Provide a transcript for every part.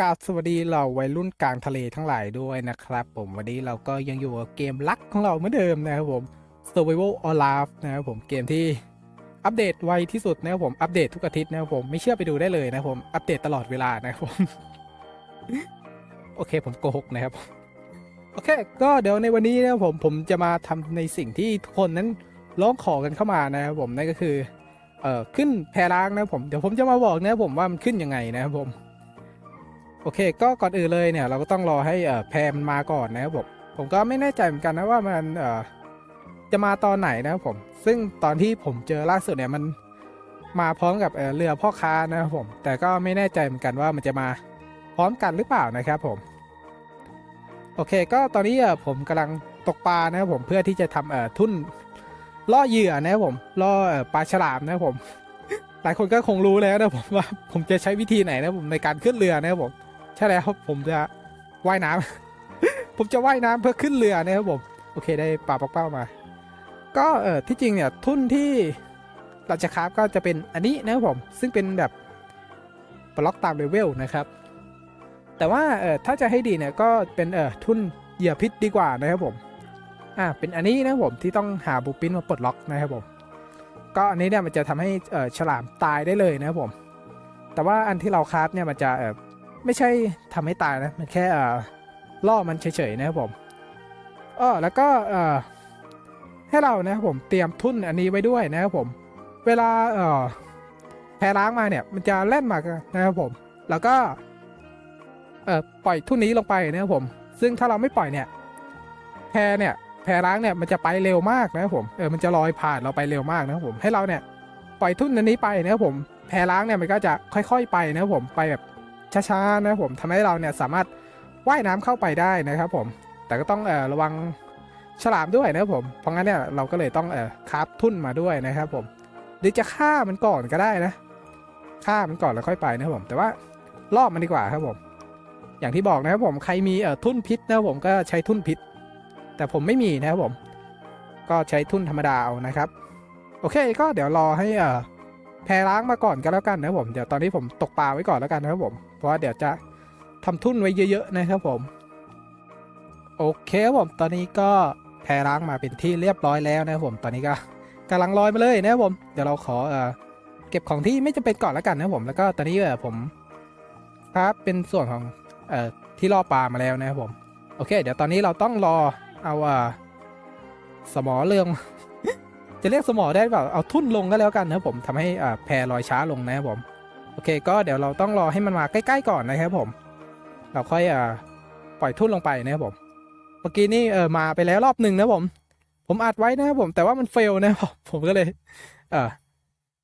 กราบสวัสดีเราวัยรุ่นกลางทะเลทั้งหลายด้วยนะครับผมวันนี้เราก็ยังอยู่กับเกมลักของเราเหมือนเดิมนะครับผม Survival or Life นะครับผมเกมที่อัปเดตไวที่สุดนะครับผมอัปเดตทุกอาทิตย์นะครับผมไม่เชื่อไปดูได้เลยนะครับผมอัปเดตตลอดเวลานะครับผมโอเคผมโกหกนะครับโอเค ก็เดี๋ยวในวันนี้นะครับผมผมจะมาทำในสิ่งที่ทุกคนนั้นร้องขอกันเข้ามานะครับผมนั่นก็คือเอ่อขึ้นแพร้างนะครับผมเดี๋ยวผมจะมาบอกนะครับผมว่ามันขึ้นยังไงนะครับผม โอเค ก็ก่อนอื่นเลยเนี่ย เราก็ต้องรอให้แพรมันมาก่อนนะครับผมผมก็ไม่แน่ใจเหมือนกันนะว่ามันเจะมาตอนไหนนะครับผม ซึ่งตอนที่ผมเจอล่าสุดเนี่ยมันมาพร้อมกับเรือพ่อค้านะครับผม แต่ก็ไม่แน่ใจเหมือนกันว่ามันจะมาพร้อมกันหรือเปล่านะครับผม โอเค ก็ตอนนี้ผมกำลังตกปลานะครับผมเพื่อที่จะทำทุ่นล่อเหยื่อนะครับผมล่อเอ่อปลาฉลามนะครับผม หลายคนก็คงรู้แล้วนะผมว่าผมจะใช้วิธีไหนนะผมในการขึ้นเรือนะครับผม ใช่แล้วครับผมจะว่ายน้ำผมจะว่ายน้ำเพื่อขึ้นเรือนะครับผมโอเคได้ปลาปักเป้ามา ก็เออที่จริงเนี่ยทุนที่เราจะคราฟก็จะเป็นอันนี้นะครับผมซึ่งเป็นแบบบล็อกตามเลเวลนะครับ แต่ว่าเออถ้าจะให้ดีเนี่ยก็เป็นเออทุนเหยื่อพิษดีกว่านะครับผมอ่าเป็นอันนี้นะครับผมที่ต้องหาบูปินมาปลดล็อกนะครับผมก็อันนี้เนี่ยมันจะทำให้เออฉลามตายได้เลยนะครับผม แต่ว่าอันที่เราคราฟเนี่ยมันจะเออ ไม่ใช่ทำให้ตายนะ มันแค่ล่อมันเฉยๆนะครับผมเออแล้วก็ให้เรานะครับผมเตรียมทุ่นอันนี้ไว้ด้วยนะครับผม เวลาเอ่อแพล้างมาเนี่ยมันจะแล่นมานะครับผม แล้วก็ปล่อยทุ่นนี้ลงไปนะครับผม ซึ่งถ้าเราไม่ปล่อยเนี่ยแพเนี่ยแพล้างเนี่ยมันจะไปเร็วมากนะครับผมเออมันจะลอยผ่านเราไปเร็วมากนะครับผมให้เราเนี่ยปล่อยทุ่นอันนี้ไปนะครับผมแพล้างเนี่ยมันก็จะค่อย ๆ ไปนะครับผมไปแบบ ช้าๆนะผมทำให้เราเนี่ยสามารถว่ายน้ำเข้าไปได้นะครับผม แต่ก็ต้องเอ่อระวังฉลามด้วยนะครับผม เพราะงั้นเนี่ยเราก็เลยต้องเอ่อคาฟทุ่นมาด้วยนะครับผมหรือจะฆ่ามันก่อนก็ได้นะฆ่ามันก่อนแล้วค่อยไปนะครับผม แต่ว่าล่อมันดีกว่าครับผม อย่างที่บอกนะครับผมใครมีเอ่อทุ่นพิษนะครับผมก็ใช้ทุ่นพิษ แต่ผมไม่มีนะครับผม ก็ใช้ทุ่นธรรมดาเอานะครับ โอเคก็เดี๋ยวรอให้เออ แพรล้างมาก่อนก็แล้วกันนะผมเดี๋ยวตอนนี้ผมตกปลาไว้ก่อนแล้วกันนะครับผม เพราะว่าเดี๋ยวจะทำทุ่นไว้เยอะๆนะครับผม โอเคผมตอนนี้ก็แพรล้างมาเป็นที่เรียบร้อยแล้วนะครับผมตอนนี้ก็กำลังลอยมาเลยนะครับผมเดี๋ยวเราขอเอ่อเก็บของที่ไม่จำเป็นก่อนแล้วกันนะครับผมแล้วก็ตอนนี้เออผมครับเป็นส่วนของเอ่อที่ล่อปลามาแล้วนะครับผม โอเค เดี๋ยวตอนนี้เราต้องรอเอาอ่อสมอเรื่อง จะเรียกสมอได้เปล่าเอาทุ่นลงก็แล้วกันนะครับผมทำให้อ่าแพรลอยช้าลงนะครับผมโอเค ก็เดี๋ยวเราต้องรอให้มันมาใกล้ๆก่อนนะครับผม เราค่อยอ่าปล่อยทุ่นลงไปนะครับผม เมื่อกี้นี่เออมาไปแล้วรอบหนึ่งนะผม ผมอัดไว้นะครับผม แต่ว่ามันเฟลนะครับผมก็เลย เออ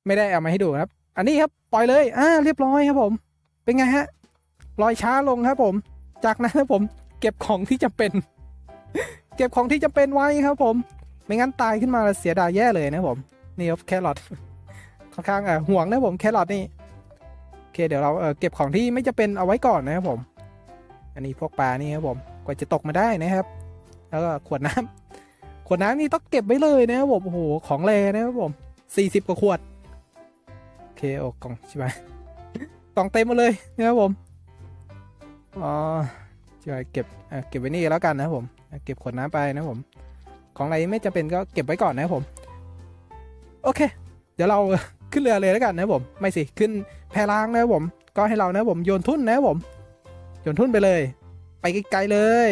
ไม่ได้เอามาให้ดูครับ อันนี้ครับปล่อยเลยอ่าเรียบร้อยครับผม เป็นไงฮะลอยช้าลงครับผม จากนั้นครับผม เก็บของที่จำเป็น เก็บของที่จำเป็นไว้ครับผม ไม่งั้นตายขึ้นมาแล้วเสียดายแย่เลยนะผม นี่ครับแครอทค่อนข้างอ่อห่วงนะผมแครอทนี่โอเคเดี๋ยวเราเอ่อเก็บของที่ไม่จะเป็นเอาไว้ก่อนนะครับผม อันนี้พวกปลานี่ครับผมกว่าจะตกมาได้นะครับ แล้วก็ขวดน้ำขวดน้ำนี่ต้องเก็บไว้เลยนะครับผมโอ้โหของแรนะครับผมสี่สิบกว่าขวดโอเคโอ้กล่องใช่ไหมกล่องเต็มหมดเลยนะครับผมอ๋อจะเก็บเอ่อเก็บไว้นี่แล้วกันนะครับผม เก็บขวดน้ำไปนะผม ของอะไรไม่จำเป็นก็เก็บไว้ก่อนนะครับผม โอเค เดี๋ยวเราขึ้นเรือเลยแล้วกันนะครับผม ไม่สิขึ้นแพล้างนะครับผม ก็ให้เรานะครับผมโยนทุ่นนะครับผมโยนทุ่นไปเลย ไปไกลๆเลย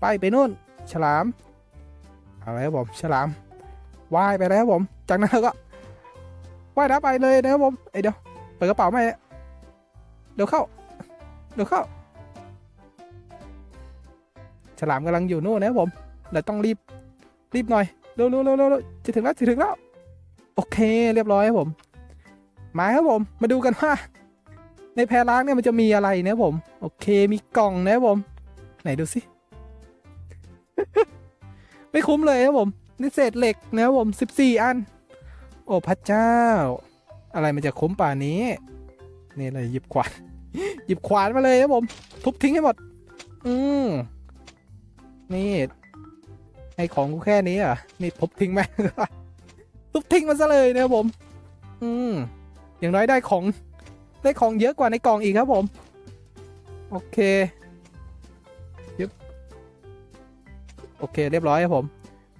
ไปไปนู่น ฉลามเอาละครับผมฉลามว่ายไปแล้วผม จากนั้นเราก็ว่ายน้ำไปเลยนะครับผมเอ้เดี๋ยวเปิดกระเป๋าไม่เดี๋ยวเข้าเดี๋ยวเข้า ฉลามกำลังอยู่นู่นนะครับผม เราต้องรีบรีบหน่อยเร็วเร็วเร็วเร็วจะถึงแล้วจะถึงแล้ว โอเคเรียบร้อยครับผม มาครับผม มาดูกันว่าในแพรล้างเนี่ยมันจะมีอะไรนะผม โอเคมีกล่องนะผม ไหนดูสิ ไม่คุ้มเลยครับผม นี่เศษเหล็กนะผมสิบสี่อัน โอ้พระเจ้า อะไรมันจะคุ้มป่านนี้ นี่เลยหยิบขวานหยิบขวานมาเลยครับผม ทุบทิ้งให้หมด อืมนี่ ให้ของกูแค่นี้อะนี่ทุบทิ้งไหมทุบทิ้งมันซะเลยนะครับผม อืมอย่างน้อยได้ของได้ของเยอะกว่าในกล่องอีกครับผม โอเคยึบโอเค เรียบร้อยครับผม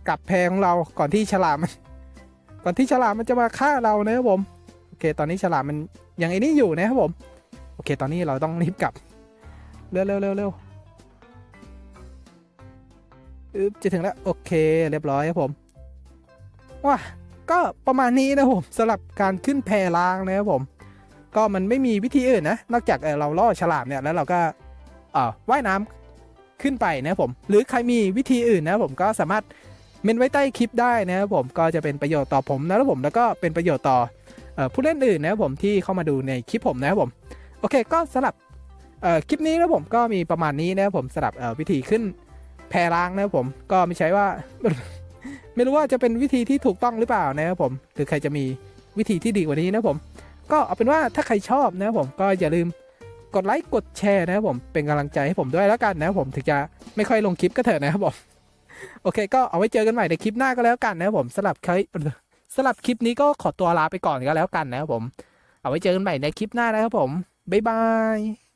กลับแพของเราก่อนที่ฉลามมันก่อนที่ฉลามมันจะมาฆ่าเรานะครับผม โอเค ตอนนี้ฉลามมันยังไอ้นี่อยู่นะครับผม โอเค ตอนนี้เราต้องรีบกลับ เร็วเร็วเร็วเร็ว จะถึงแล้ว โอเคเรียบร้อยครับผมว้าก็ประมาณนี้นะผมสำหรับการขึ้นแพล้างนะครับผม ก็มันไม่มีวิธีอื่นนะ นอกจากเราล่อฉลามเนี่ยแล้วเราก็ว่ายน้ำขึ้นไปนะครับผม หรือใครมีวิธีอื่นนะผมก็สามารถเมนไว้ใต้คลิปได้นะครับผมก็จะเป็นประโยชน์ต่อผมนะครับผมแล้วก็เป็นประโยชน์ต่ออผู้เล่นอื่นนะครับผมที่เข้ามาดูในคลิปผมนะครับผม โอเคก็สำหรับคลิปนี้นะผมก็มีประมาณนี้นะครับผมสำหรับวิธีขึ้น แพล้างนะครับผมก็ไม่ใช่ว่า ไม่รู้ว่าจะเป็นวิธีที่ถูกต้องหรือเปล่านะครับผมหรือใครจะมีวิธีที่ดีกว่านี้นะครับผม ก็เอาเป็นว่าถ้าใครชอบนะครับผมก็อย่าลืมกดไลค์กดแชร์นะครับผมเป็นกำลังใจให้ผมด้วยแล้วกันนะครับผมถึงจะไม่ค่อยลงคลิปก็เถอะนะครับผมโอเค ก็เอาไว้เจอกันใหม่ในคลิปหน้าก็แล้วกันนะครับผมสำหรับใครสำหรับคลิปนี้ก็ขอตัวลาไปก่อนก็แล้วกันนะครับผม เอาไว้เจอกันใหม่ในคลิปหน้านะครับผมบ๊ายบาย